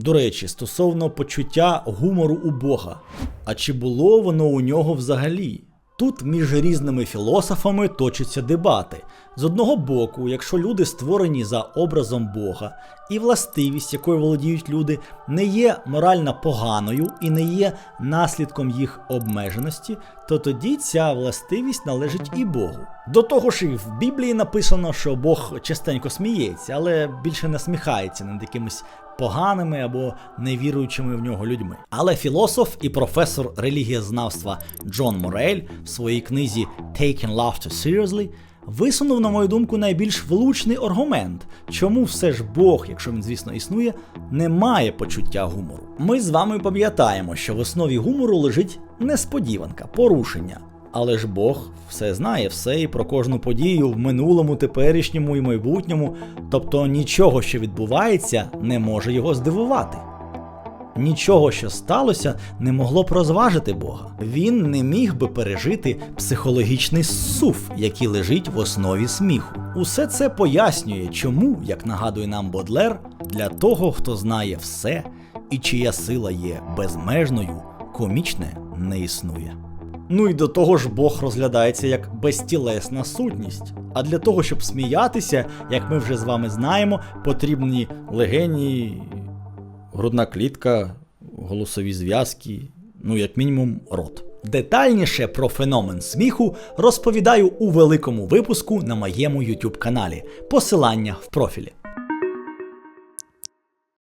До речі, стосовно почуття гумору у Бога. А чи було воно у нього взагалі? Тут між різними філософами точаться дебати. З одного боку, якщо люди створені за образом Бога, і властивість, якою володіють люди, не є морально поганою і не є наслідком їх обмеженості, то тоді ця властивість належить і Богу. До того ж, і в Біблії написано, що Бог частенько сміється, але більше не сміхається над якимись поганими або невіруючими в нього людьми. Але філософ і професор релігієзнавства Джон Морель в своїй книзі Taking Laughter Seriously висунув, на мою думку, найбільш влучний аргумент, чому все ж Бог, якщо він, звісно, існує, не має почуття гумору. Ми з вами пам'ятаємо, що в основі гумору лежить несподіванка, порушення. Але ж Бог все знає, все і про кожну подію в минулому, теперішньому і майбутньому, тобто нічого, що відбувається, не може його здивувати. Нічого, що сталося, не могло б розважити Бога. Він не міг би пережити психологічний сув, який лежить в основі сміху. Усе це пояснює, чому, як нагадує нам Бодлер, для того, хто знає все і чия сила є безмежною, комічне не існує. Ну і до того ж Бог розглядається як безтілесна сутність. А для того, щоб сміятися, як ми вже з вами знаємо, потрібні легені, грудна клітка, голосові зв'язки, ну як мінімум рот. Детальніше про феномен сміху розповідаю у великому випуску на моєму YouTube каналі. Посилання в профілі.